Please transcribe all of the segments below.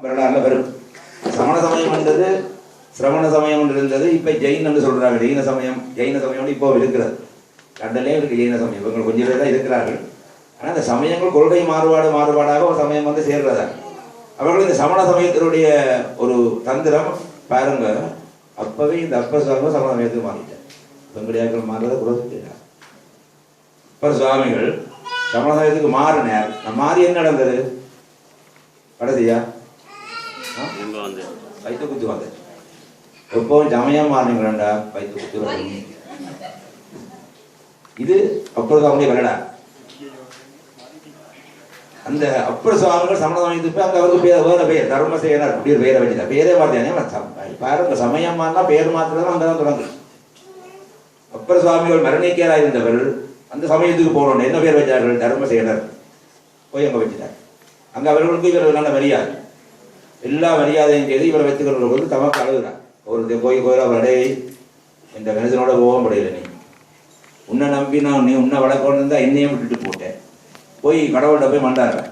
வரலாறுல வரும் சமண சமயம் என்றது சிரவண சமயம் ஒன்று இருந்தது இப்போ ஜெயின்னு சொல்றாங்க. ஜெயின சமயம் ஜெயின சமயம் இப்போ இருக்கிறது. லண்டன்லேயும் இருக்கு ஜெயின சமயம். இவங்க கொஞ்சம் பேர் தான் இருக்கிறார்கள். ஆனால் இந்த சமயங்கள் கொள்கை மாறுபாடு மாறுபாடாக ஒரு சமயம் வந்து சேர்றதா? அவர்கள் இந்த சமண சமயத்தினுடைய ஒரு தந்திரம் பாருங்க. அப்பவே இந்த அப்பர் சுவாமி சமண சமயத்துக்கு மாறிட்டார். பெங்கடியாக்கள் மாறுறத குறைச்சிட்டார் அப்பர் சுவாமிகள் சமண சமயத்துக்கு மாறினார். மாறி என்ன நடந்தது? கடைசியா? வந்து வயிற்று குத்து எப்போ ஜமையா சமயம் மாறினீங்களா வயிற்று குத்து இது அப்புறம் அவங்களுடைய வரடா. அந்த அப்பர் சுவாமிகள் சமணம் சமயத்துக்கு போய் அங்க அவருக்கு பேர் வேற பெயர் தர்மசேனர் அப்படி ஒரு பேரை வச்சுட்டா பேரே மாற்றியானே பாருங்க சமயம் மாறினா பேர் மாத்திரம் அங்கதான் தொடங்கு அப்பர் சுவாமிகள் மரணிக்கையரா இருந்தவர் அந்த சமயத்துக்கு போனோம். என்ன பேர் வச்சார்கள் தர்மசேனர் போய் அங்க வச்சுட்டார் அங்க அவர்களுக்கு இவர் நல்ல மரியாதை. எல்லா மரியாதையும் செய்து இவரை வைத்துக்கொள்கிற போது தமக்கு அழுகுறார். ஒரு போய் கோயில அவரடே இந்த மனிதனோட போக முடியல நீ. உன்னை நம்பி நான் நீ உன்னை வளர்க்கணும் இருந்தால் என்னையும் விட்டுட்டு போட்டேன். போய் கடவுள்கிட்ட போய் மண்டாடுறேன்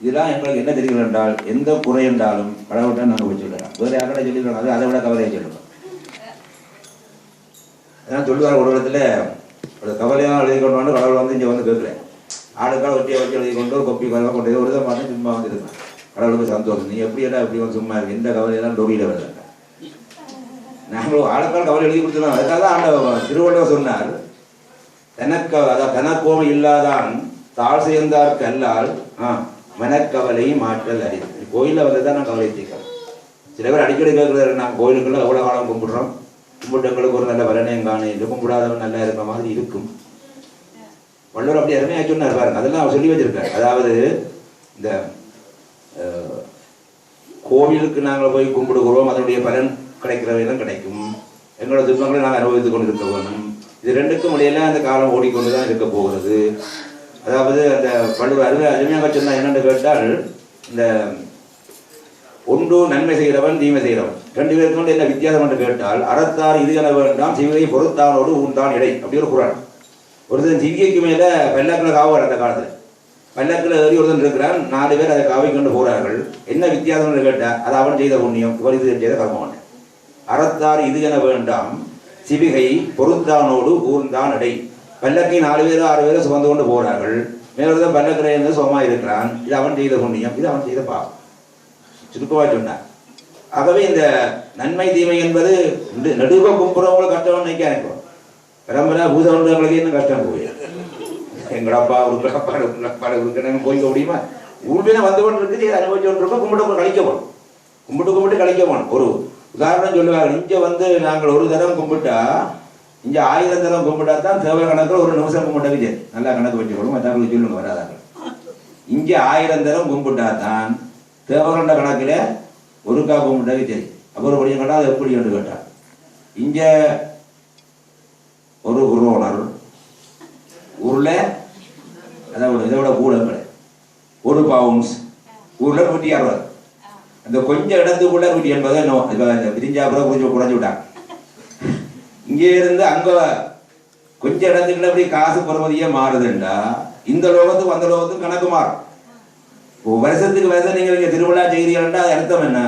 இதெல்லாம் எங்களுக்கு என்ன தெரியும் என்றால் எந்த குறை என்றாலும் கடவுள்கிட்ட நாங்கள் போய் சொல்லலாம் வேறு யார்கிட்ட சொல்லிடுறோம் அது அதை விட கவலையை சொல்லுவோம் அதான் சொல்லுவார் ஒரு இடத்துல ஒரு கவலையாக எழுதி கொண்டு வந்து கடவுள் வந்து இங்கே வந்து கேட்குறேன் ஆளுக்கால் ஒட்டியை வச்சு எழுதி கொண்டு ஒரு கொப்பி கவலை கொண்டு ஒரு தான் பார்த்து சும்மா வந்துருக்கேன் கடவுளுக்கு சந்தோஷம். நீ எப்படி எல்லாம் எப்படி வந்து சும்மா இருக்கு? எந்த கவலையெல்லாம் டொரியில் வருது. நாங்களும் ஆளுக்கால் கவலை எழுதி கொடுத்துருவோம் அதுக்காக தான் ஆண்ட திருவள்ளுவர் சொன்னார். தனக்க அதாவது தனக்கோமை இல்லாதான் தாழ் சேர்ந்தார்க்கு அல்லால் ஆ மனக்கவலை மாற்றல் அறிவு. கோயிலில் வந்து தான் நான் கவலை தீர்க்கிறேன் சில பேர் அடிக்கடி கேட்குறாரு நான் கோயிலுக்குள்ள எவ்வளோ காலம் கும்பிடுறோம்? கும்பிட்டவங்களுக்கு ஒரு நல்ல வரணையும் காணும் இல்லை கும்பிடாதவன் நல்லா இருக்கிற மாதிரி இருக்கும். வள்ளுவர் அப்படி அருமையாக சொன்னார் பாருங்க. அதெல்லாம் அவர் சொல்லி வச்சிருக்காரு. அதாவது இந்த கோவிலுக்கு நாங்கள் போய் கும்பிடுகிறோம் அதனுடைய பலன் கிடைக்கிறவையெல்லாம் கிடைக்கும். எங்களோட துன்பங்களை நாங்கள் அனுபவித்துக் கொண்டிருக்க வேணும் இது ரெண்டுக்கும் இடையில அந்த காலம் ஓடிக்கொண்டு தான் இருக்க போகிறது. அதாவது அந்த வள்ளுவர் அருமை அருமையாக சொன்னா என்னென்று கேட்டால் இந்த ஒன்று நன்மை செய்கிறவன் தீமை செய்கிறவன். ரெண்டு பேருக்கு வந்து என்ன வித்தியாசம் என்று கேட்டால் அறத்தார் இது என வேண்டாம் சிவிகை பொறுத்தானோடு ஊன்தான் இடை அப்படி ஒரு குரான். ஒருத்தன் சிவிகைக்கு மேல பல்லக்கில் காவார் அந்த காலத்தில். பல்லக்கில் ஏறி ஒருத்தன் இருக்கிறான் நாலு பேர் அதை காவை கொண்டு போகிறார்கள் என்ன வித்தியாசம்னு கேட்டால் அது அவன் செய்த புண்ணியம் இவர் இது செய்த கர்மம் அறத்தார் இது என வேண்டாம் சிவிகை பொருந்தானோடு ஊர்ந்தான் அடை பல்லக்கை நாலு பேர் ஆறு பேர் சுமந்து கொண்டு போகிறார்கள் மேலும் பல்லக்கில் இருந்து சுகமாக இருக்கிறான். இது அவன் செய்த புண்ணியம் இது அவன் செய்த பாவம். சுருக்கமாக சொன்னான் ஆகவே இந்த நன்மை தீமை என்பது நெடுக நடுவ கஷ்டம்னு நினைக்க இருக்கும் பரம்பரை பூதவங்களுக்கு இன்னும் கஷ்டம் போய் எங்கட அப்பா உங்க அப்பா உங்க போய்க்க முடியுமா உள்பின வந்து கொண்டு இருக்கு இதை அனுபவிச்சு கொண்டு இருக்கோம் கும்பிட்டு கழிக்க போகணும். கும்பிட்டு கும்பிட்டு கழிக்க போகணும். ஒரு உதாரணம் சொல்லுவாங்க இங்கே வந்து நாங்கள் ஒரு தரம் கும்பிட்டா இங்கே ஆயிரம் தரம் கும்பிட்டா தான் தேவை கணக்கில் ஒரு நிமிஷம் கும்பிட்டது சரி. நல்லா கணக்கு வச்சுக்கணும் மற்றவங்களுக்கு சொல்லுங்க வராதாங்க இங்கே ஆயிரம் தரம் கும்பிட்டா தான் தேவகண்ட கணக்கில் ஒருக்கா கும்பிட்டது சரி. அப்புறம் கொஞ்சம் கண்டா அது எப்படி என்று கேட்டார் இங்கே ஒரு குருவனர் ஊர்ல அதை விட இதை விட கூட கிடையாது ஒரு பவுன்ஸ் ஊர்ல நூற்றி அறுபது. அந்த கொஞ்சம் இடத்துக்குள்ள நூற்றி எண்பது இன்னும் இப்போ இந்த கொஞ்சம் குறைஞ்சி விட்டாங்க இங்கே இருந்து அங்க கொஞ்சம் இடத்துக்குள்ள இப்படி காசு பருவதியே மாறுதுண்டா. இந்த லோகத்துக்கும் அந்த லோகத்துக்கும் கணக்கு மாறும். இப்போ வருஷத்துக்கு வருஷம் நீங்கள் இங்கே திருவிழா செய்கிறீர்கள்டா அது அர்த்தம் என்ன?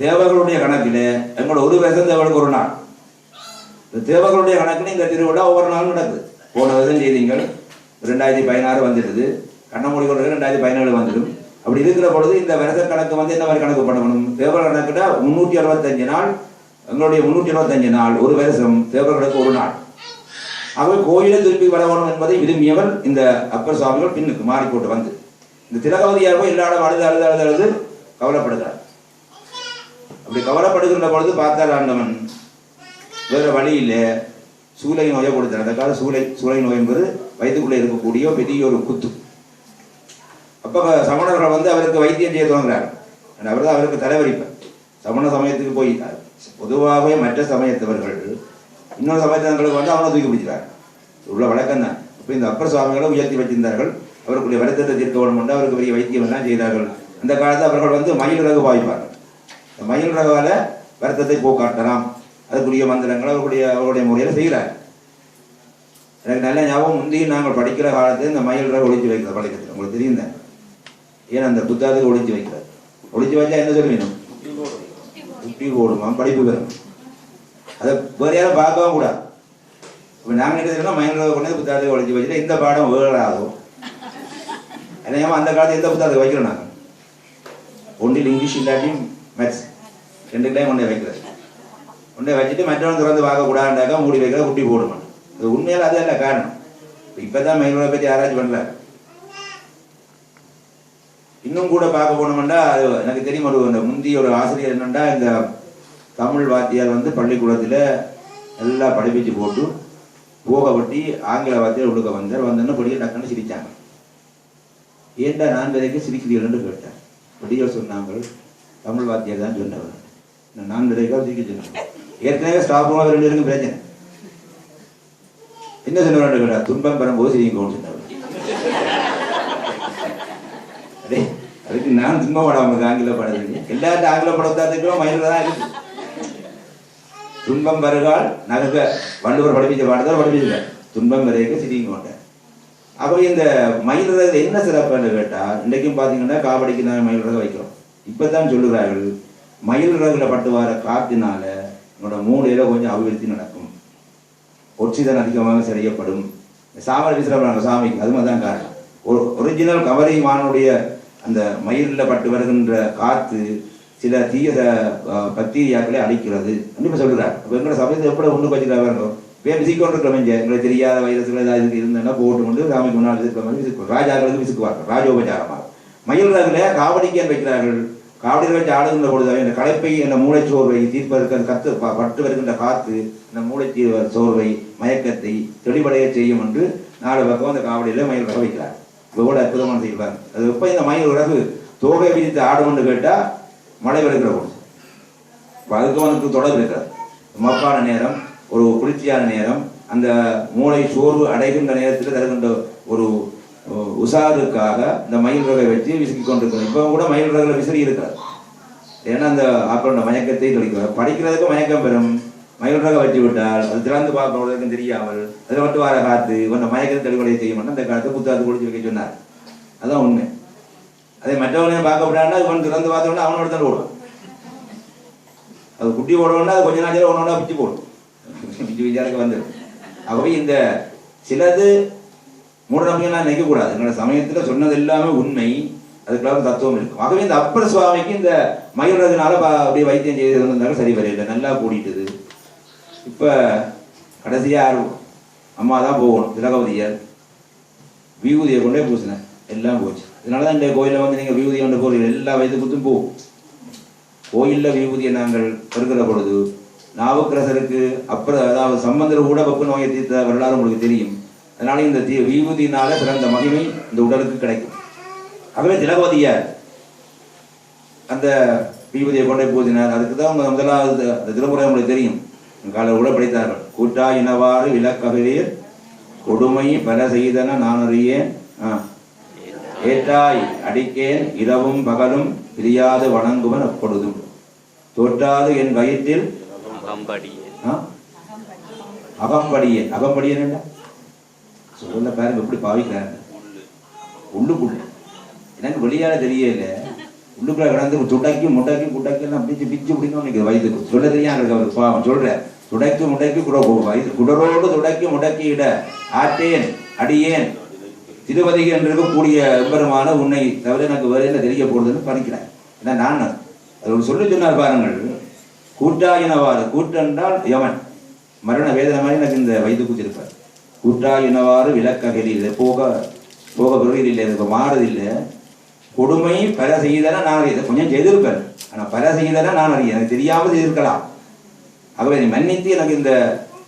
தேவர்களுடைய கணக்கில் எங்களோட ஒரு வருஷம் தேவனுக்கு ஒரு நாள். இந்த தேவர்களுடைய கணக்கில் இந்த திருவிழா ஒவ்வொரு நாளும் நடக்குது. போன வருஷம் செய்தீங்கள் ரெண்டாயிரத்தி பதினாறு வந்துடுது. கண்ணமூடி கொண்டு ரெண்டாயிரத்தி பதினேழு வந்துடும். அப்படி இருக்கிற பொழுது இந்த வருஷ கணக்கு வந்து என்ன மாதிரி கணக்கு பண்ணணும்? தேவர் கணக்குனா முன்னூற்றி அறுபத்தஞ்சு நாள் எங்களுடைய முன்னூற்றி அறுபத்தஞ்சு நாள் ஒரு வருஷம் தேவர்களுக்கு ஒரு நாள். ஆகவே கோயிலை திருப்பி வரணும் என்பதை விரும்பியவர் இந்த அப்பர் சுவாமிகள் பின்னுக்கு மாறிக்கொண்டு வந்து. இந்த திலகவதியார் போய் எல்லா அழுது அழுது அழுது அழுது கவலைப்படுகிறார். அப்படி கவலைப்படுகின்ற பொழுது பார்த்தால் ஆண்டவன் வேற வழியில் சூளை நோயை கொடுத்தார். அந்த கால சூளை சூளை நோய் என்பது வயிற்றுக்குள்ளே இருக்கக்கூடிய பெரிய ஒரு குத்து. அப்போ சமணர்கள் வந்து அவருக்கு வைத்தியம் செய்ய தொடங்குறார் அவர் தான் அவருக்கு தலைவரிப்பார் சமண சமயத்துக்கு போய் பொதுவாகவே மற்ற சமயத்தவர்கள் இன்னொரு சமயத்தவர்களுக்கு வந்து அவனை தூக்கி பிடிச்சார் உள்ள வழக்கம் தான். இப்போ இந்த அப்பர் சுவாமிகளை உயர்த்தி வச்சிருந்தார்கள். அவருக்குரிய வருத்தத்தை தீர்க்க வேண்டும் என்று அவருக்கு பெரிய வைத்தியம் எல்லாம் செய்தார்கள். அந்த காலத்தில் அவர்கள் வந்து மயில் ரகு பாய்ப்பார்கள். இந்த மயில் ரகால வருத்தத்தை போக்காட்டலாம். அதுக்குரிய மந்திரங்கள் அவர்களுடைய அவருடைய முறையில் செய்கிறார். எனக்கு நல்ல ஞாபகம் முந்தையும் நாங்கள் படிக்கிற காலத்தில் இந்த மயில் ரக ஒழிச்சு வைக்கிற பழக்கத்தில் உங்களுக்கு தெரியும் தான் ஏன் அந்த புத்தாதுக்கு ஒழிச்சு வைக்கிறார் ஒழிச்சு வச்சா என்ன சொல்லுவீங்க? குட்டி போடுமா படிப்பு பெறும். அதை வேற யாரும் பார்க்கவும் கூடாது. இப்போ நாங்கள் என்ன மயில் ரக கொண்டு புத்தகத்தை ஒழிச்சு வச்சுட்டு இந்த பாடம் வேறாகும் ஏன்னா அந்த காலத்தில் எந்த புத்தகத்தை வைக்கிறோம் நாங்கள் ஒன்றில் இங்கிலீஷ் இல்லாட்டியும் மேத்ஸ் ரெண்டு டைம் கொண்டே வைக்கிறது. ஒன்றே வச்சுட்டு மற்றவன் திறந்து பார்க்கக்கூடாதுண்டாக்கா மூடி வைக்கிற குட்டி போடுமா உண்மையில அது அல்ல காரணம்? இப்பதான் மயிலோட பற்றி ஆராய்ச்சி பண்ணல இன்னும் கூட பார்க்க போனோம்னா அது எனக்கு தெரியும் ஒரு அந்த முந்திய ஒரு ஆசிரியர் என்னன்னா இந்த தமிழ் வாத்தியார் வந்து பள்ளிக்கூடத்தில் எல்லாம் படிப்பிச்சு போட்டு போக வெட்டி ஆங்கில வாத்தியார் உடுக்க வந்தார். வந்தோன்னு படிக்க டக்குன்னு சிரிச்சாங்க. ஏண்டா நான் வரைக்கும் சிரிக்கிறீர்கள்னு கேட்டேன் படியர் சொன்னாங்க தமிழ் வாத்தியார் தான் சொன்னவர். நான் நான் வரைக்கும் சிரிக்க சொன்னேன். ஏற்கனவே ஸ்டாஃப் ரெண்டு பேருக்கும் பிரச்சனை. என்ன சொன்னவர் கேட்டா துன்பம் பெறும்போது சிரிக்கணும்னு சொன்னவர் அதே அதுக்கு நான் துன்பம் படாமல் ஆங்கில படத்துக்கு எல்லாரும் ஆங்கில படத்தாத்துக்கும் மயிலில் தான் இருக்கு. துன்பம் வருகால் நகர்க. வள்ளுவர் படிப்பிச்ச பாடத்தால் படிப்பிச்சல துன்பம் வரைக்கும் சிரிங்க மாட்டேன் அப்போ இந்த மயில் ரகத்தில் என்ன சிறப்புன்னு கேட்டால் இன்றைக்கும் பார்த்தீங்கன்னா காவடிக்கு நாங்கள் மயில் ரக வைக்கிறோம். இப்போ தான் சொல்லுகிறார்கள் மயில் ரகில் பட்டு வர காத்தினால உங்களோட மூளையில கொஞ்சம் அபிவிருத்தி நடக்கும். ஒட்சிதன் அதிகமாக செய்யப்படும் சாமர விசிறப்படுறாங்க சாமிக்கு அது மாதிரி தான் காரணம் ஒரிஜினல் கவரை மானுடைய அந்த மயிலில் பட்டு வருகின்ற காற்று சில தீய அஹ், பக்டீரியாக்களை அழிக்கிறது. கண்டிப்பாக சொல்கிறார் அப்போ எங்களை சமயத்தை எப்படி ஒன்று வச்சுக்கிறாங்க வரணும் பேர் விசிக்கொண்டு இருக்கிற எங்களுக்கு தெரியாத வைரஸ்கள் ஏதாவது இருக்கு இருந்ததுன்னா போட்டு கொண்டு சாமிக்கு முன்னால் இருக்கிற மாதிரி விசுக்கு ராஜாக்களுக்கு விசுக்குவார்கள். ராஜோபச்சாரமாக மயில் ரகில காவடிக்கு வைக்கிறார்கள். காவடியில் வச்சு ஆளுகின்ற பொழுது இந்த களைப்பை இந்த மூளைச்சோர்வை தீர்ப்பதற்கு கத்து ப- பட்டு வருகின்ற காற்று இந்த மூளை சோர்வை மயக்கத்தை தெளிவடைய செய்யும் என்று நாலு பக்கம் அந்த காவடியில் மயில் ரக வைக்கிறார். இவ்வளவு அற்புதமான செய்வார் அது எப்போ இந்த மயில் ரகு தோகை விதித்து ஆடும்னு கேட்டால் மழை விழுக்கிற பொழுது இப்போ அதுக்கும் அதுக்கு தொடர்பு இருக்கிறது. மப்பான நேரம் ஒரு குளிர்ச்சியான நேரம் அந்த மூளை சோர்வு அடைகின்ற நேரத்தில் தருகின்ற ஒரு உசாருக்காக இந்த மயில் ரகை வச்சு விசுக்கி கொண்டிருக்கிறோம் இப்போ கூட மயில் ரகில் விசிறி இருக்கிறார். ஏன்னா அந்த ஆக்களோட மயக்கத்தை தெளிக்கிறார். படிக்கிறதுக்கு மயக்கம் பெறும். மயில் ரக வச்சு விட்டால் அது திறந்து பார்க்கறதுக்கும் தெரியாமல் அதில் மட்டும் வர காத்து ஒன்றை மயக்கத்தை தெளிவடைய செய்ய மாட்டோம் அந்த காலத்தை புத்தகத்தை குடிச்சு வைக்க சொன்னார். அதான் உண்மை. அதே மற்றவனையும் பார்க்க விடாண்டா இவன் திறந்து பார்த்தோம்னா அவனோட தான் ஓடும் அது குட்டி போடணும்னா அது கொஞ்ச நாள் ஒன்றா பிச்சு போடும். பிச்சு பிச்சாருக்கு வந்துடும் ஆகவே இந்த சிலது மூடநம்பிக்கைலாம் நினைக்கக்கூடாது. எங்களோட சமயத்தில் சொன்னது எல்லாமே உண்மை. அதுக்கெல்லாம் தத்துவம் இருக்கும். ஆகவே இந்த அப்பர் சுவாமிக்கு இந்த மயூரதுனால அப்படியே வைத்தியம் செய்து வந்தாலும் சரி வரையில நல்லா கூடிட்டுது. இப்போ கடைசியாக அம்மா தான் போகணும். திலகவதியார். விபூதியை கொண்டே பூசினேன் எல்லாம் போச்சு. இதனால தான் இந்த கோயிலில் வந்து நீங்கள் வியூதியை கொண்டு போகிறீங்க எல்லா வயதுக்குத்தும் போகும் கோயிலில் விபூதியை நாங்கள் பெறுகிற பொழுது நாவுக்கரசருக்கு அப்புறம் அதாவது சம்பந்தர் கூட வெப்ப நோயை தீர்த்த வரலாறு உங்களுக்கு தெரியும். அதனால இந்த தீ விபூதியினால சிறந்த மகிமை இந்த உடலுக்கு கிடைக்கும். ஆகவே திலகவதியார் அந்த விபூதியை கொண்டே பூசினார். அதுக்கு தான் உங்கள் முதலாவது அந்த திருமுறை உங்களுக்கு தெரியும். காலை கூட படித்தார்கள். கூட்டா இனவாறு விலக்கவிரீர் கொடுமை பல செய்தன நான் அறியேன். ஏற்றாய் அடிக்கேன் இரவும் பகலும் பிரியாது வணங்குவன் அப்பொழுதும். தோற்றாது என் வயிற்றில்? அகம்படியேன். அகம்படியேன். என்ன? சொல்ல பாருங்க எப்படி பாவிக்கிறாங்க. உள்ளுக்குள்ள எனக்கு வெளியால தெரியல. உள்ளுக்குள்ள கிடந்து துடைக்கி முட்டைக்கி குட்டைக்கி எல்லாம் பிச்சு பிச்சு பிடிக்கும் எனக்கு வயதுக்கு சொல்ல தெரியாம இருக்கு அவர் பாவம் சொல்றேன் துடைக்கு முடைக்கு குட வயது குடரோடு துடைக்கு முடக்கியிட. ஆட்டேன் அடியேன். திருவதிகை என்று இருக்கக்கூடிய எம்பெருமான உன்னை தவிர எனக்கு வேறு என்ன தெரிய போறதுன்னு படிக்கிறேன் ஏன்னா நான் அது? ஒரு சொல்லி சொன்னார் பாருங்கள். கூட்டாயினவாறு கூட்டென்றால் யமன். மரண வேதனை மாதிரி எனக்கு இந்த வைத்து கூத்திருப்பார். கூட்டாயினவாறு இல்லை. போக போக பெறுவதில்லை எனக்கு மாறுதில்லை கொடுமை பல செய்தன நான் அறிய கொஞ்சம் செய்திருப்பேன். ஆனால் பல செய்தன நான் அறிய எனக்கு தெரியாமல் செய்திருக்கலாம். ஆகவே நீ மன்னித்து எனக்கு இந்த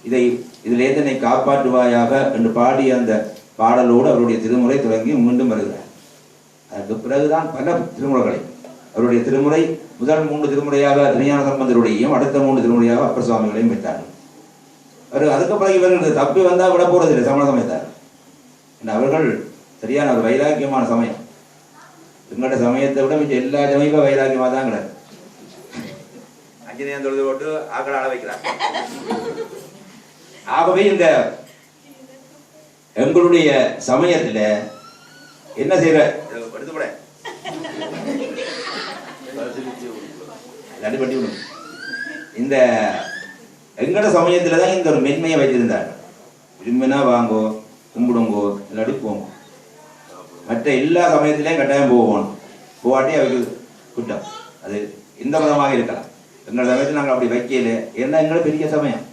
இதை இதில் என்னை காப்பாற்றுவாயாக என்று பாடிய அந்த பாடலோடு அவருடைய திருமுறை தொடங்கி மீண்டும் வருகிறார். அதற்கு பிறகுதான் பல திருமுறைகளை அவருடைய திருமுறை முதல் மூன்று திருமுறையாக திருஞான சம்பந்தருடையும் அடுத்த மூன்று திருமுறையாக அப்பர் சுவாமிகளையும் வைத்தார்கள். அவர் அதுக்கு பிறகு இவர்கள் தப்பி வந்தால் விட போறதில்லை சமண சமயத்தார். ஏன்னா அவர்கள் சரியான ஒரு வைராக்கியமான சமயம். எங்களோட சமயத்தை விட மிச்சம் எல்லா சமயமும் வைராக்கியமாக தான் கிடையாது அஞ்சு நேரம் தொழுது போட்டு ஆக்களை ஆள வைக்கிறார் ஆகவே இந்த எங்களுடைய சமயத்துல என்ன செய்யற எடுத்து போட. இல்லாட்டி பட்டி விடும் இந்த எங்கட சமயத்துல தான் இந்த ஒரு மென்மையை வைத்திருந்தார் விரும்பினா வாங்கோ கும்பிடுங்கோ இல்லாட்டி போங்க. மற்ற எல்லா சமயத்திலையும் கட்டாயம் போகணும். போகாட்டி அவர்கள் குற்றம் அது எந்த விதமாக இருக்கலாம். எங்கள் சமயத்தில் நாங்கள் அப்படி வைக்கல. ஏன்னா எங்களோட பெரிய சமயம்.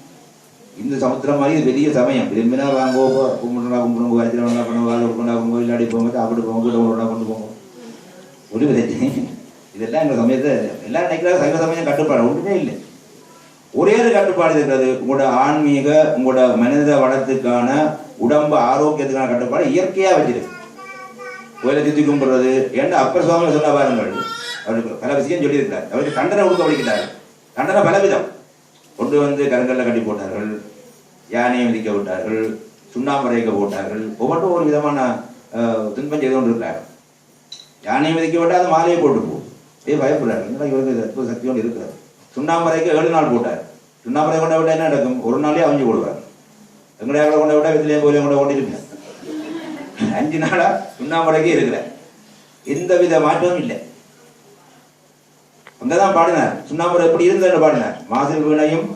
இந்த சமுத்திரம் மாதிரி இது பெரிய சமயம். விரும்பினா வாங்கோ போ- கும்பிடுனா கும்பிடுங்க வரைச்சிடா பண்ணுவோம் வாழ கொண்டா போங்க இல்லாடி போங்க சாப்பிட்டு போங்க வீட்டை கொண்டா கொண்டு போங்க ஒரு பிரச்சனை இதெல்லாம் எங்கள் சமயத்தை எல்லாம் நினைக்கிறாங்க சைவ சமயம் கட்டுப்பாடு. ஒன்றுமே இல்லை. ஒரே ஒரு கட்டுப்பாடு இருக்கிறது உங்களோட ஆன்மீக உங்களோட மனித வளத்துக்கான உடம்பு ஆரோக்கியத்துக்கான கட்டுப்பாடு இயற்கையாக வச்சிருக்கு. கோயிலை சுற்றி கும்பிடுறது ஏன்டா அப்பர் சுவாமி சொன்ன பாருங்கள் அவருக்கு பல விஷயம் சொல்லியிருக்கிறார். அவருக்கு தண்டனை கொடுக்க வலிக்கிறார் தண்டனை பலவிதம் கொண்டு வந்து கருங்கல்ல கட்டி போட்டார்கள் யானையை மிதிக்க விட்டார்கள் சுண்ணாம்பு போட்டார்கள் ஒவ்வொன்றும் ஒரு விதமான துன்பம் செய்து கொண்டு இருக்கிறார் யானையை மிதிக்க விட்டால் அது மாலையை போட்டு போகும். ஏ பயப்படுறாரு. என்னடா இவருக்கு அற்புத சக்தியோடு இருக்கிறார் சுண்ணாம்பரைக்கு ஏழு நாள் போட்டார். சுண்ணாம்பரை கொண்ட விட்டால் என்ன நடக்கும்? ஒரு நாளே அவிஞ்சு போடுவார். எங்களுடைய கொண்ட விட்டால் வித்திலையும் போலையும் கொண்ட கொண்டிருப்பேன் அஞ்சு நாளா சுண்ணாம்பரைக்கே இருக்கிறார். எந்த வித மாற்றமும் இல்லை. அங்கதான் பாடினார். சுண்ணாம்பு எப்படி இருந்தது பாடினார். மாசில் வீணையும்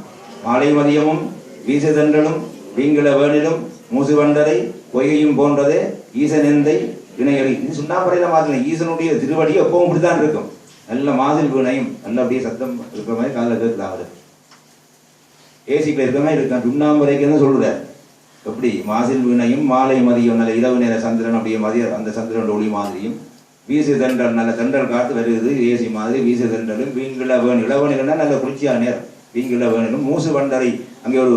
மாலை மதியமும் வீசுதன்றலும் வீங்கில வேணிலும் மூசு வண்டரை பொய்கையும் போன்றதே ஈசனெந்தை வினையறி இது சுண்ணாம்பரையில மாதிரி ஈசனுடைய திருவடி எப்பவும் இப்படிதான் இருக்கும். நல்ல மாதிரி வீணையும் நல்ல அப்படியே சத்தம் இருக்கிற மாதிரி காதில் கேட்குது அவரு. ஏசிக்குள்ள இருக்கிற மாதிரி இருக்கான் சுண்ணாம்பரைக்குன்னு சொல்றார்? எப்படி? மாசில் வீணையும் மாலை மதியம் நல்ல இரவு நேர சந்திரன் அப்படியே மதிய அந்த சந்திரனோட ஒளி மாதிரியும் வீசு தண்டல் நல்ல தண்டல் காத்து வருகிறது. ஏசி மாதிரி வீசு தண்டலும் வீங்கில வேணும் இளவணிகள்னா நல்ல குளிர்ச்சியான நேரம். வீங்கில வேணும் மூசு வண்டரை அங்கே ஒரு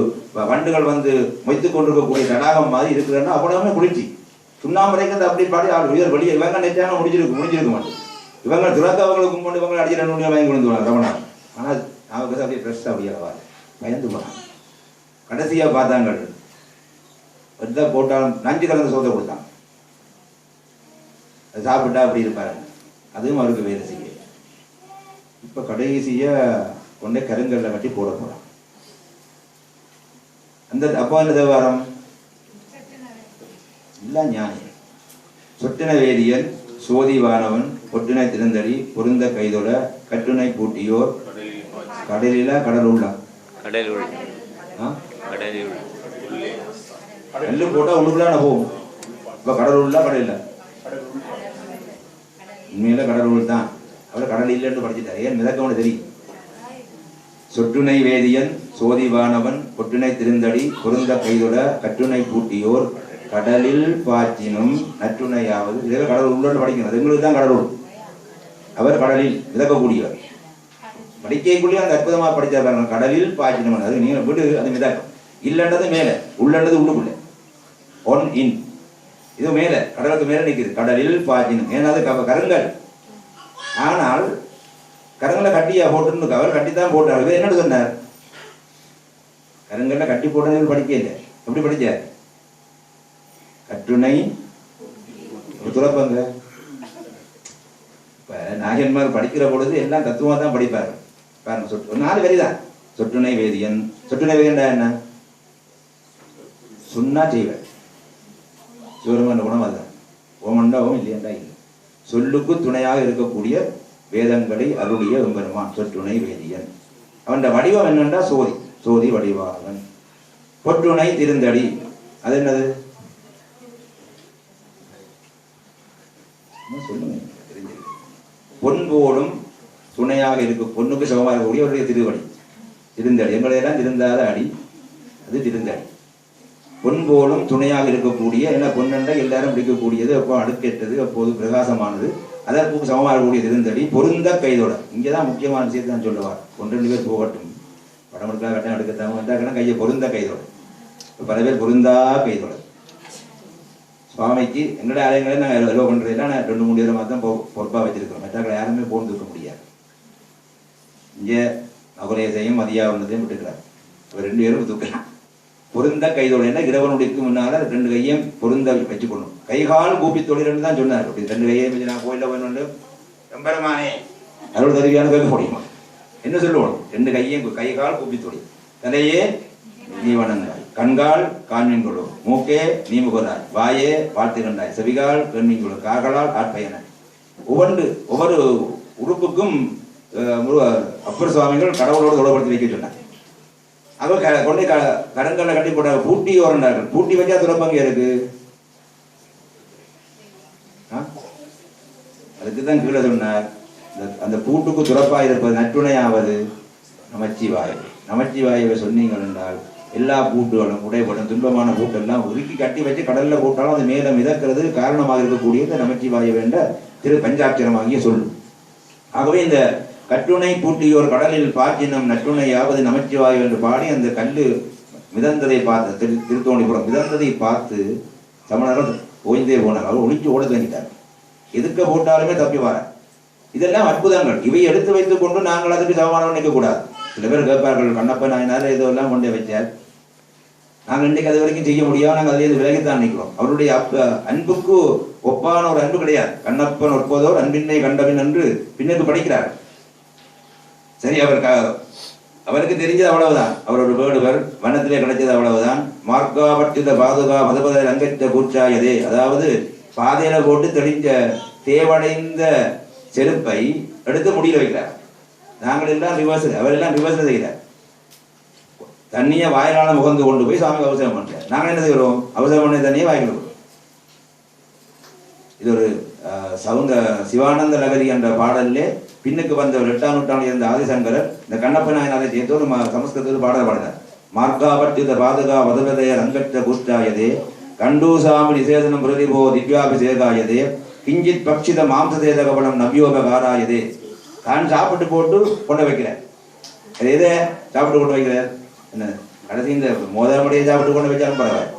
வண்டுகள் வந்து மொய்த்து கொண்டிருக்கக்கூடிய தடாகம் மாதிரி இருக்கிறன்னா அவ்வளவுமே குளிர்ச்சி. சுண்ணாம்பரைக்கு அந்த அப்படி பாடி ஆள் உயர் வெளியே. இவங்க நெச்சான முடிஞ்சிருக்கு முடிஞ்சிருக்க மாட்டேன் இவங்க துறக்கவங்களை கும்பிட்டு இவங்க அடிச்சு ரெண்டு மணி வாங்கி கொண்டு வருவாங்க ரமணா. ஆனால் அவங்க அப்படியே ஃப்ரெஷ்ஷாக அப்படியே வா பயந்து போனாங்க கடைசியாக பார்த்தாங்க. எந்த போட்டாலும் நஞ்சு கலந்து சோதை கொடுத்தான் சாப்பிட்டா அப்படி இருப்பாரு? அதுவும் அவருக்கு வேலை செய்ய. இப்ப கடைசியா கொண்டே கருங்கல்ல கட்டி போட போறான். அந்த அப்போ என்ன தேவாரம் இல்ல ஞானி. சொட்டின வேதியன் சோதிவானவன் பொட்டினை திருந்தடி பொருந்த கைதொட கட்டுனை பூட்டியோர் கடலில கடல் உள்ள. கடல் போட்டா உள்ளுக்குள்ள போகும். இப்ப கடல் உள்ள கடல் இல்ல. உண்மையில கடல் தான். அவர் கடல் இல்லைன்னு படிச்சுட்டார். ஏன் மிதக்கவனு தெரியும்? சொட்டுனை வேதியன் சோதிவானவன் கொட்டுனை திருந்தடி பொருந்த கைதொட கட்டுனை பூட்டியோர் கடலில் பாய்ச்சினும் நற்றுணையாவது. இதே கடல் உள்ள படிக்கணும். அது எங்களுக்கு தான் கடவுள். அவர் கடலில் மிதக்கக்கூடியவர். படிக்கைக்குள்ளேயே அந்த அற்புதமா படித்தார் பாருங்க. கடலில் பாய்ச்சினும் அது நீங்கள் விடு அது மிதக்கம். இல்லைன்றது மேல. உள்ளன்றது உள்ளுக்குள்ள. ஒன் இன் இது மேல கடலுக்கு மேல நிக்குது. கடலில் பாய்ச்சினும். ஏன்னா அது கருங்கல். ஆனால் கருங்கல்ல கட்டியா போட்டுன்னு அவர் கட்டி தான் போட்டார். இவர் என்னன்னு சொன்னார்? கருங்கல்ல கட்டி போட்டது இவர் இல்லை எப்படி படிச்சார்? கட்டுணை ஒரு துறப்பங்க. இப்ப நாயன்மார் படிக்கிற பொழுது எல்லாம் தத்துவமா தான் படிப்பார். பாருங்க சொட்டு ஒரு நாலு வரி தான் சொட்டுணை வேதியன். சொட்டுணை வேதியன்டா என்ன? சொன்னா செய்வேன் சிவருமான குணம் அல்ல. ஓமண்டா ஓம் இல்லையண்டா இல்லை. சொல்லுக்கு துணையாக இருக்கக்கூடிய வேதங்களை அருளிய வெம்பெருமான் சொற்றுணை வேதியன். அவன் வடிவம் என்னண்டா சோதி. சோதி வடிவாகவன் பொற்றுணை திருந்தடி. அது என்னது? சொல்லுங்க? பொன் போலும் துணையாக இருக்கும். பொண்ணுக்கு சமமாக இருக்கக்கூடிய அவருடைய திருவடி. திருந்தடி. எங்களையெல்லாம் திருந்தாத அடி? அது திருந்தடி. பொன் போலும் துணையாக இருக்கக்கூடிய என்ன பொன்னண்டை எல்லாரும் பிடிக்கக்கூடியது அப்போ அடுக்கேற்றது அப்போது பிரகாசமானது. அதற்கு சமமாக கூடிய திருந்தடி பொருந்த கைதோட இங்கே தான் முக்கியமான விஷயத்தை தான் சொல்லுவார். ஒன்று ரெண்டு பேர் போகட்டும். படம் எடுக்கா கட்டம் எடுக்கத்தாம வந்தாங்கன்னா கையை பொருந்த கைதோட இப்ப பல பேர் பொருந்தா கைதோட சுவாமிக்கு எங்களோட ஆலயங்களே நாங்கள் எலோ பண்ணுறதுல நான் ரெண்டு மூணு நேரமாக தான் பொறுப்பாக வச்சிருக்கோம் மற்றாக்களை யாருமே போன் தூக்க முடியாது. இங்கே நகுலேசையும் மதியாவனத்தையும் விட்டுக்கிறார். அவர் ரெண்டு பேரும் தூக்கலாம் பொருந்த கைதோட என்ன? இறைவனுடையக்கு முன்னால ரெண்டு கையும் பொருந்த வச்சுக்கணும் கைகால் கூப்பி தொழில் தான் சொன்னார். அப்படி ரெண்டு கையை வச்சு நான் கோயிலில் வேணும்னு எம்பெருமானே அருள் தருவியான கேட்க முடியுமா? என்ன சொல்லுவோம்? ரெண்டு கையும் கைகால் கூப்பி தொழில் தலையே நீ வணங்காய் கண்கால் காண்மீன்களோ மூக்கே நீ முகராய் வாயே வாழ்த்து கண்டாய் செவிகால் குழு காகளால் ஆட்பயன ஒவ்வொன்று ஒவ்வொரு உறுப்புக்கும் அப்பர் சுவாமிகள் கடவுளோடு தொடர்படுத்தி வைக்க சொன்னார் அவ க கொண்டு க கருங்கல்ல கட்டி போட்டாங்க. பூட்டி ஓரண்டார்கள் பூட்டி வச்சா துறப்பங்க இருக்கு ஆ? அதுக்கு தான் கீழே சொன்னார். அந்த பூட்டுக்கு துறப்பா இருப்பது நட்டுணையாவது நமச்சிவாய். நமச்சிவாயவை சொன்னீங்கள் என்றால் எல்லா பூட்டுகளும் உடைபடும் துன்பமான பூட்டெல்லாம் உருக்கி கட்டி வச்சு கடல்ல போட்டாலும் அது மேல மிதக்கிறது காரணமாக இருக்கக்கூடிய இந்த நமச்சிவாய வேண்ட திரு பஞ்சாட்சரமாகிய சொல்லும் ஆகவே இந்த கட்டுணை பூட்டியோர் கடலில் பாக்கினம் நட்டுணையாவது நமச்சிவாயு என்று பாடி அந்த கல்லு மிதந்ததை பார்த்து திரு திருத்தோணிபுரம் மிதந்ததை பார்த்து தமிழர்கள் ஓய்ந்தே போனார் அவர் ஒளிஞ்சு ஓட தங்கிட்டார் எதுக்க போட்டாலுமே தப்பி வர. இதெல்லாம் அற்புதங்கள். இவை எடுத்து வைத்துக் கொண்டு நாங்கள் அதுக்கு சமமானவன் நிற்க கூடாது. சில பேர் கேட்பார்கள் கண்ணப்ப நாயனார் எல்லாம் கொண்டு வச்சார். நாங்கள் இன்றைக்கு அது வரைக்கும் செய்ய முடியாது. நாங்கள் அதிலிருந்து விலகித்தான் நிற்கிறோம் அவருடைய அப்ப அன்புக்கு ஒப்பான ஒரு அன்பு கிடையாது. கண்ணப்பன் ஒப்பதோர் அன்பின்னை கண்டபின் என்று பின்னுக்கு படிக்கிறார். சரி அவர் அவருக்கு தெரிஞ்சது அவ்வளவுதான். அவரோட வேடுவர் வனத்திலே கிடைச்சது அவ்வளவுதான். மார்க்காபட்சித பாதுகா மதுபத ரங்கத்த கூச்சாயதே அதாவது பாதையில போட்டு தெளிஞ்ச தேவடைந்த செருப்பை எடுத்து முடியல வைக்கிறார். நாங்கள் எல்லாம் ரிவர்ஸ் அவர் எல்லாம் ரிவர்ஸ் செய்கிறார். தண்ணியை வாயிலான முகந்து கொண்டு போய் சாமிக்கு அவசரம் பண்ணுறார் நாங்கள் என்ன செய்கிறோம்? அவசரம் பண்ண தண்ணியை வாயில் இது ஒரு சவுந்த சிவானந்த நகரி என்ற பாடல்லே பின்னுக்கு வந்த ஒரு எட்டாம் நூற்றாண்டு இருந்த ஆதிசங்கரர் இந்த கண்ணப்ப நாயனாரை சேர்த்து நம்ம சமஸ்கிருதத்தில் பாடல் பாடினார். மார்க்காபட்டித பாதுகா வதவதய ரங்கற்ற குஷ்டாயதே கண்டூசாமி நிசேதனம் பிரதிபோ திவ்யாபிஷேகாயதே கிஞ்சித் பக்ஷித மாம்சதேத கபலம் நவ்யோபகாராயதே தான் சாப்பிட்டு போட்டு கொண்டு வைக்கிறேன் அது எதை சாப்பிட்டு கொண்டு வைக்கிறார்? என்ன? கடைசி இந்த மோதிரமுடைய சாப்பிட்டு கொண்டு வச்சாலும் பரவாயில்ல.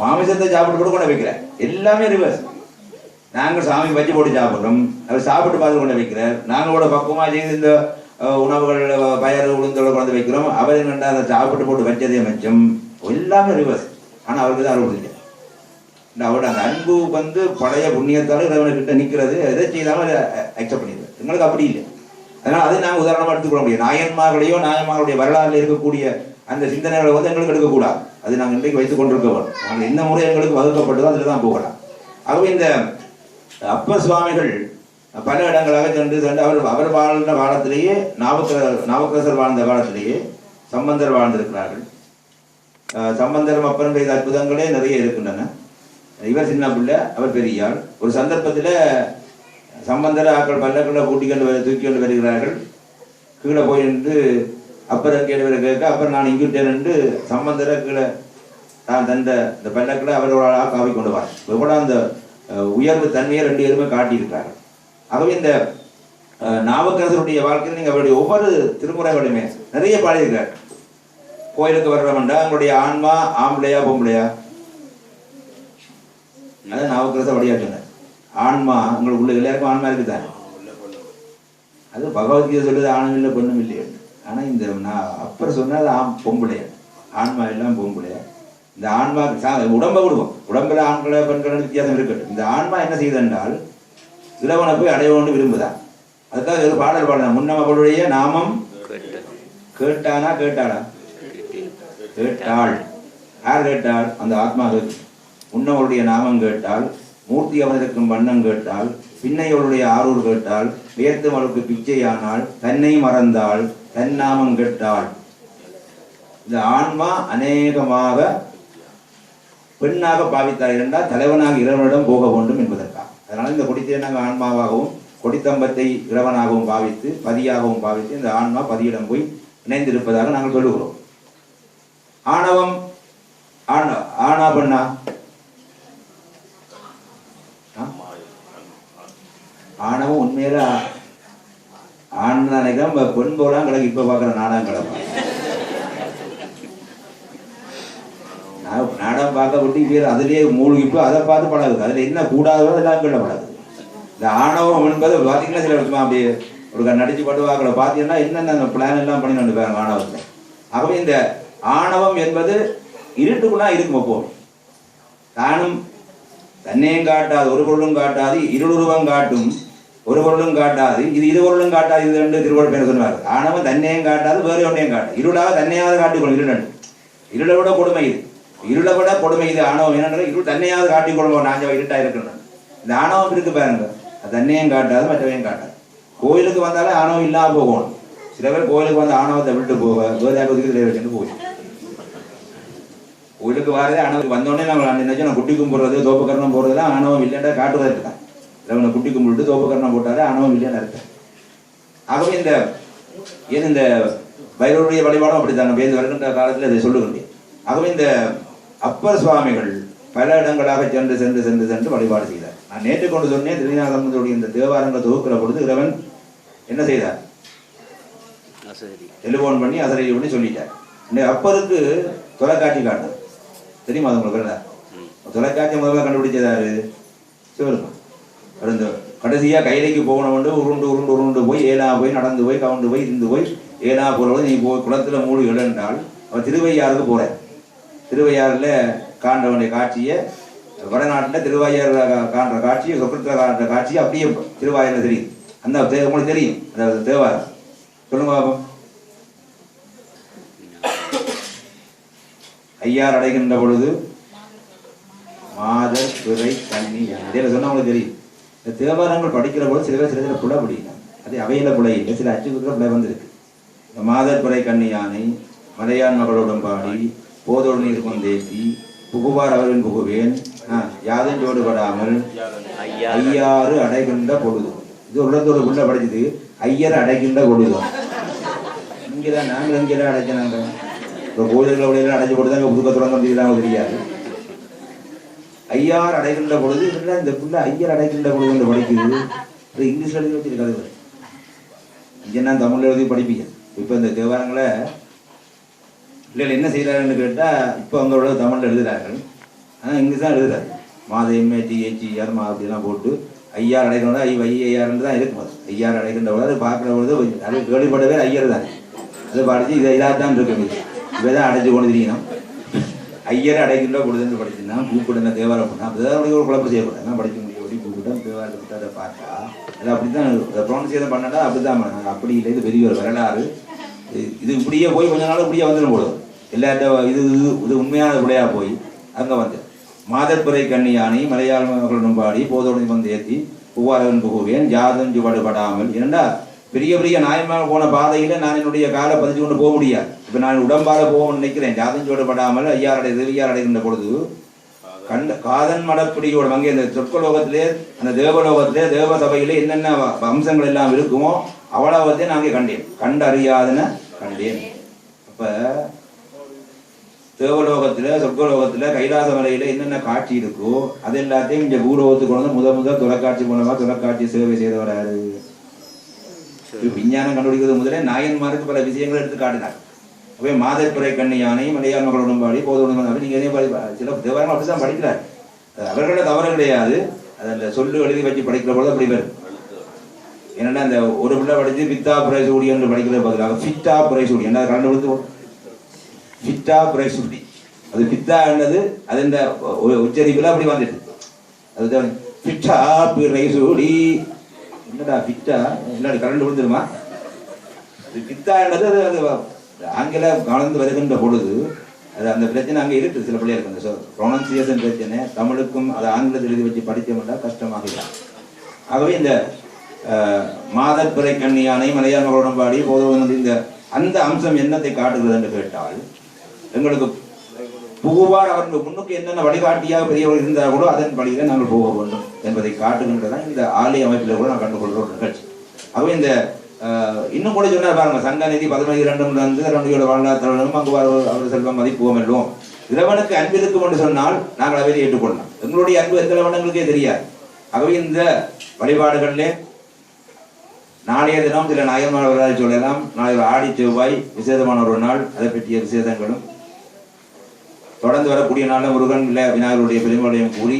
மாமிசத்தை சாப்பிட்டு போட்டு கொண்டு வைக்கிறேன் எல்லாமே ரிவர்ஸ் நாங்கள் சாமி வச்சு போட்டு சாப்பிட்றோம். அவர் சாப்பிட்டு பார்த்து கொண்டு வைக்கிறார். நாங்கள் கூட பக்குவமாக செய்து இந்த உணவுகள் பயறு உளுந்தோட கொண்டு வைக்கிறோம். அவர் என்னண்டா அதை சாப்பிட்டு போட்டு வச்சதே மிச்சம். எல்லாமே ரிவர்ஸ் ஆனால் அவருக்கு தான் அருள் இல்லை. அவரோட அந்த அன்பு வந்து பழைய புண்ணியத்தால் இறைவனுக்கிட்ட நிற்கிறது எதை செய்தாலும் அக்செப்ட் பண்ணிடுது எங்களுக்கு அப்படி இல்லை. அதனால் அதை நாங்கள் உதாரணமாக எடுத்துக்கொள்ள முடியும் நாயன்மார்களையோ நாயன்மார்களுடைய வரலாறுல இருக்கக்கூடிய அந்த சிந்தனைகளை வந்து எங்களுக்கு எடுக்கக்கூடாது. அது நாங்கள் இன்றைக்கு வைத்துக் கொண்டிருக்க வேணும் நாங்கள் என்ன முறை எங்களுக்கு வகுக்கப்பட்டதோ அதில் தான் போகலாம். ஆகவே இந்த அப்ப சுவாமிகள் பல இடங்களாக சென்று சென்று அவர் அவர் வாழ்ந்த காலத்திலேயே நாவுக்க நாவுக்கரசர் வாழ்ந்த காலத்திலேயே சம்பந்தர் வாழ்ந்திருக்கிறார்கள். சம்பந்தரும் அப்பன் செய்த அற்புதங்களே நிறைய இருக்கின்றன. இவர் சின்ன பிள்ளை அவர் பெரியாள் ஒரு சந்தர்ப்பத்தில் சம்பந்தர ஆக்கள் பல்லக்கில் கூட்டி கொண்டு தூக்கி கொண்டு வருகிறார்கள். கீழே போய் நின்று அப்பர் கேள்வி கேட்க அப்புறம் நான் இங்கிட்டேன் என்று சம்பந்தர கீழே தான் தந்த இந்த பல்லக்கில் அவரோட ஆளாக காவி கொண்டு வார் எவ்வளோ அந்த உயர்வு தன்மையை ரெண்டு பேருமே காட்டியிருக்காரு. ஆகவே இந்த நாவக்கரசருடைய வாழ்க்கையில் நீங்கள் அவருடைய ஒவ்வொரு திருமுறைகளுமே நிறைய பாடியிருக்கார் கோயிலுக்கு வர்றவன்டா உங்களுடைய ஆன்மா ஆம்பளையா பொம்பளையா? அதான் நாவுக்கரசர் வழியா சொன்னார். ஆன்மா உங்களுக்கு உள்ள எல்லாருக்கும் ஆன்மா இருக்குதானே அது பகவத்கீதை சொல்லுது ஆணும் இல்லை பொண்ணும் இல்லையா. ஆனால் இந்த நான் அப்பர் சொன்னால் ஆம் பொம்பளையா? ஆன்மா எல்லாம் பொம்பளையா? இந்த ஆன்மா சா- உடம்ப விடுவோம். உடம்புல ஆண்களை பெண்களை வித்தியாசம் இருக்கட்டும் இந்த ஆன்மா என்ன செய்தென்றால் இறைவனை போய் அடையணும்னு விரும்புதான் அதுக்காக ஒரு பாடல் பாடலாம் முன்னமகளுடைய நாமம் கேட்டானா கேட்டாளா? கேட்டாள். யார் கேட்டாள்? அந்த ஆத்மா கேட்டு நாமம் கேட்டால் மூர்த்தி அவனிருக்கும் வண்ணம் கேட்டால் பின்னையவருடைய ஆரூர் கேட்டால் வேர்த்து பிச்சையானால் தன்னை மறந்தாள். தன் நாமம் கேட்டாள். இந்த ஆன்மா அநேகமாக பெண்ணாக பாவித்தார் என்றால் தலைவனாக இறைவனிடம் போக வேண்டும் என்பதற்காக. அதனால் இந்த கொடித்தேனாக ஆன்மாவாகவும் கொடித்தம்பத்தை இறைவனாகவும் பாவித்து பதியாகவும் பாவித்து இந்த ஆன்மா பதியிடம் போய் இணைந்திருப்பதாக நாங்கள் சொல்லுகிறோம். ஆணவம் ஆனா ஆணா பெண்ணா? ஆணவம் உண்மையில ஆண் நினைக்கிறேன் பெண் போலாம் கிடக்கு இப்ப பாக்குற நாடாம் கிடப்பா பார்க்கப்பட்டு பார்க்க விட்டு பேர் அதுலயே மூழ்கி போய் அதை பார்த்து பழகுது. அதில் என்ன கூடாதோ அதெல்லாம் கீழே பழகுது. இந்த ஆணவம் என்பது பார்த்தீங்கன்னா சில வருஷமா அப்படியே ஒரு நடிச்சு பட்டு வாக்கல பார்த்தீங்கன்னா என்னென்ன பிளான் எல்லாம் பண்ணி நண்டு பாருங்க ஆணவத்தை ஆகவே இந்த ஆணவம் என்பது இருட்டுக்குள்ளா இருக்கும் அப்போ. தானும் தன்னையும் காட்டாது ஒரு பொருளும் காட்டாது இருளுருவம் காட்டும் ஒரு பொருளும் காட்டாது. இது இரு பொருளும் காட்டாது இது ரெண்டு திருவள்ளுவர் சொன்னார். ஆணவம் தன்னையும் காட்டாது வேறு ஒன்றையும் காட்டாது. இருளாக தன்னையாவது காட்டிக்கொள்ளும் இருளன் இருளை விட கொடுமை இது. இருளை விட கொடுமை இது ஆணவம். என்னன்ற இருள் தன்னையாவது காட்டிக்கொள்வோம் நான் இருட்டா இருக்கணும் இந்த ஆணவம் இருக்கு பாருங்க. அது தன்னையும் காட்டாது மற்றவையும் காட்டாது. கோயிலுக்கு வந்தாலே ஆணவம் இல்லாம போகணும். சில பேர் கோயிலுக்கு வந்து ஆணவத்தை விட்டு போக வேதாக்கு ஒதுக்கி வச்சுட்டு போய் கோயிலுக்கு வரதே ஆணவம் வந்தோடனே நம்ம நினைச்சு நான் குட்டி கும்பிடுறது தோப்புக்கரணம் போடுறதுலாம் ஆணவம் இல்லைன்னா காட்டுறது இருக்கான் இவனை குட்டி கும்பிட்டு தோப்புக்கரணம் போட்டாலே ஆணவம் இல்லைன்னு இருக்கேன் ஆகவே இந்த ஏன் இந்த பைரவருடைய வழிபாடும் அப்படித்தான். பேருந்து வருகின்ற காலத்தில் இதை சொல்லுகின்றேன். ஆகவே இந்த அப்பர் சுவாமிகள் பல இடங்களாக சென்று சென்று சென்று சென்று வழிபாடு செய்தார். நான் நேற்று கொண்டு சொன்னேன் திருநாதமுடைய இந்த தேவாரங்கள் தொகுக்கிற பொழுது இறைவன் என்ன செய்தார்? டெலிஃபோன் பண்ணி அசரை பண்ணி சொல்லிட்டார். இந்த அப்பருக்கு தொலைக்காட்சி காட்டினார் தெரியுமா அது உங்களுக்கு தொலைக்காட்சி முதல்ல கண்டுபிடிச்சதாரு சிவருமா. கடந்து கடைசியா கைலைக்கு போகணும் வந்து உருண்டு உருண்டு உருண்டு போய் ஏலா போய் நடந்து போய் கவுண்டு போய் இருந்து போய் ஏலா போறது நீ போய் குளத்துல மூழ்கி இழந்தால் அவர் திருவையாறுக்கு போற திருவையாறுல காண்டவனுடைய வேண்டிய காட்சியை வடநாட்டில் திருவையாறுல காண்ற காட்சியை சொக்கத்துல காண்ற காட்சியை அப்படியே திருவாயூர்ல தெரியும். அந்த உங்களுக்கு தெரியும். அந்த தேவாரம். சொல்லுங்க பாபம் ஐயார் அடைகின்ற பொழுது மாதர் பிறை தண்ணி இதில் சொன்னா உங்களுக்கு தெரியும். இந்த தேவாரங்கள் படிக்கிற போது சில பேர் சில சில புல படிக்கணும் அது அவையில புலை இல்லை. சில அச்சுக்குள்ள புலை வந்திருக்கு. இந்த மாதர் பிறை கண்ணி யானை மலையான் மகளுடன் பாடி போதோடு நீர் கொண்டேத்தி புகுவார் அவரின் புகுவேன். ஆ, யாதும் ஜோடுபடாமல் ஐயாறு அடைகின்ற பொழுது. இது உள்ளத்தோட உள்ள படிச்சது. ஐயர் அடைகின்ற பொழுது. இங்கதான் நாங்கள் இங்கெல்லாம் அடைச்சாங்க இப்போ கோயில்களை உடையெல்லாம் அடைஞ்சு போட்டு தான் புதுக்க தொடங்க தெரியாது. ஐயார் அடைகின்ற பொழுது இல்லை இந்த புள்ள ஐயர் அடைகின்ற பொழுது என்று படிக்குது? அது இங்கிலீஷ்ல எழுதி வச்சிருக்காது இங்கே நான் தமிழ்ல எழுதி படிப்பீங்க. இப்போ இந்த தேவாரங்களை இல்லை என்ன செய்கிறாருன்னு கேட்டால் இப்போ அவங்களோட தமிழில் எழுதுகிறார்கள் ஆனால் இங்கிலீஷ் தான் எழுதுறாரு. மாத எம்ஏ டிஹெச்சி மா அப்படிலாம் போட்டு ஐயார் அடைக்கணும் ஐ வை ஐயாருன்னு தான் இருக்கும் அது. ஐயார் அடைக்கின்ற பொழுது அது பார்க்குற பொழுது அது கேள்விப்பட்டவே ஐயர் தான். அது படித்து இதை இதாக தான் இருக்கு இதை தான் அடைஞ்சு கொண்டு தெரியணும் ஐயரை அடைக்கின்ற பொழுதுன்னு படிச்சுன்னா கூப்பிடுங்க தேவாரம் பண்ணா அப்பதான் அப்படி ஒரு குழப்பம் செய்யக்கூடாது. நான் படிக்க முடியும் அப்படி பூப்பிட்டா தேவாரத்தை அதை பார்த்தா அது அப்படித்தான் ப்ரொனன்சியேஷன் பண்ணாட்டா அப்படித்தான் பண்ணாங்க. அப்படி இல்லை இது பெரிய ஒரு வரலாறு. இது- இது இப்படியே போய் கொஞ்ச நாள் இப்படியே வந்துடும் போடுவோம் இல்லாட்ட இது இது- இது உண்மையான விடையா போய் அங்கே வந்து. மாதற்புரை கண்ணியானி மலையாள மகளுடன் பாடி போதோடு வந்து ஏற்றி புவாரவன் புகுவேன் ஜாதம் படுபடாமல் ஏன்னா பெரிய பெரிய நாயமாக போன பாதையில் நான் என்னுடைய காலை பதிச்சு கொண்டு போக முடியாது. இப்போ நான் உடம்பால போகணும்னு நினைக்கிறேன். ஜாதம் சுவடுபடாமல் ஐயாரடை தேவியார் அடைகின்ற பொழுது கண்ட காதன் மடப்பிடியோட அங்கே இந்த சொற்கலோகத்திலே அந்த தேவலோகத்திலே தேவ சபையிலே என்னென்ன அம்சங்கள் எல்லாம் இருக்குமோ அவ்வளவத்தையும் நான் அங்கே கண்டேன். கண்டறியாதன கண்டேன். அப்போ தேவலோகத்துல சொர்க்கலோகத்துல கைலாச மலையில என்னென்ன காட்சி இருக்கோ அது எல்லாத்தையும் இங்க பூலோகத்துக்கு வந்து முத முத தொலைக்காட்சி மூலமா தொலைக்காட்சி சேவை செய்தவர் யாரு? இப்ப விஞ்ஞானம் கண்டுபிடிக்கிறது முதலே நாயன்மாருக்கு பல விஷயங்களை எடுத்து காட்டினார். அப்பவே மாதப்பிறை கண்ணி யானை மலையாள மகளுடன் பாடி போதோடு பாடி நீங்க எதையும் படி சில தேவரங்கள் அப்படிதான் படிக்கிறார். அது அவர்களோட தவறு கிடையாது. அது அந்த சொல்லு எழுதி வச்சு படிக்கிற பொழுது அப்படி வரும். என்னன்னா அந்த ஒரு பிள்ளை படிச்சு பித்தா புரைசூடி என்று படிக்கிறது பதிலாக ஃபிட்டா புரைசூடி என்ன கலந்து விழுந்து ஃபிட்டா புரைசூடி அது பித்தா என்னது? அது இந்த உச்சரிப்பில் அப்படி வந்துட்டு அதுதான் ஃபிட்டா புரைசூடி என்னடா ஃபிட்டா என்னடா கரண்ட் விழுந்துருமா? அது பித்தா என்னது? அது அது ஆங்கில கலந்து வருகின்ற பொழுது அது அந்த பிரச்சனை அங்கே இருக்கு. சில பிள்ளைகளுக்கு அந்த ப்ரொனன்சியேஷன் பிரச்சனை தமிழுக்கும் அதை ஆங்கிலத்தில் எழுதி வச்சு படித்தோம்னா கஷ்டமாகலாம் ஆகவே இந்த மாதப்பிறை கண்ணியானை மலையாள பாடி போதும் இந்த அந்த அம்சம் என்னத்தை காட்டுகிறது என்று கேட்டால் எங்களுக்கு புகுவார் அவர்கள் முன்னுக்கு என்னென்ன வழிகாட்டியாக பெரியவர்கள் இருந்தால் கூட அதன் வழியில நாங்கள் போக வேண்டும் என்பதை காட்டுகின்றதான் இந்த ஆலய அமைப்பில் கூட நான் கண்டுகொள்கிற ஒரு நிகழ்ச்சி. அப்போ இந்த இன்னும் கூட சொன்னார் பாருங்க சங்க நிதி பதினொன்று இரண்டும் வந்து இரண்டு வாழ்நாள் அங்கு அவர் செல்வம் மதிப்புவோம் எல்லோம் இறைவனுக்கு அன்பு இருக்கும் என்று சொன்னால் நாங்கள் அவரை ஏற்றுக்கொள்ளலாம். எங்களுடைய அன்பு எந்த இறைவனங்களுக்கே தெரியாது. ஆகவே இந்த வழிபாடுகளிலே நாளைய தினம் சில நாயன்மார்கள் சொல்லலாம். நாளை ஆடி செவ்வாய் விசேதமான ஒரு நாள். அதை பற்றிய விசேதங்களும் தொடர்ந்து வரக்கூடிய நாளில் முருகன் இல்லை விநாயகருடைய பெருமையுடையும் கூறி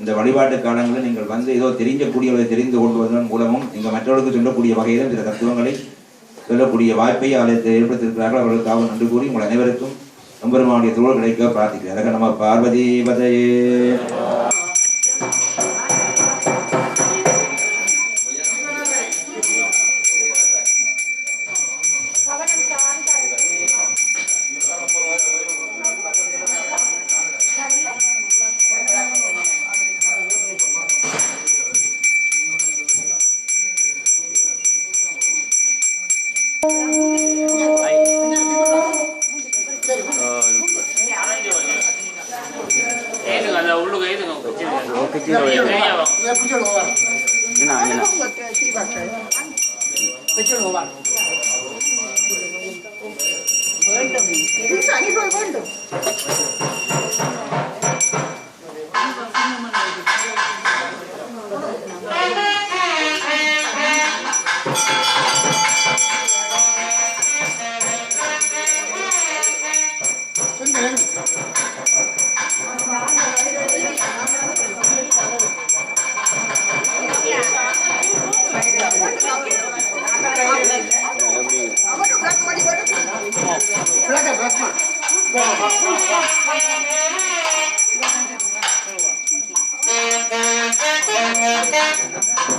இந்த வழிபாட்டு காலங்களில் நீங்கள் வந்து ஏதோ தெரிஞ்சக்கூடியவர்களை தெரிந்து கொள்வதன் மூலமும் நீங்கள் மற்றவர்களுக்கு சொல்லக்கூடிய வகையிலும் சில தத்துவங்களை சொல்லக்கூடிய வாய்ப்பை ஆலயத்தை ஏற்படுத்தியிருக்கிறார்கள். அவர்களுக்காக நன்றி கூறி உங்கள் அனைவருக்கும் நம்பெருமானுடைய தோல் கிடைக்க பிரார்த்திக்கிறேன். நம்ம பார்வதி பதையே Thank you.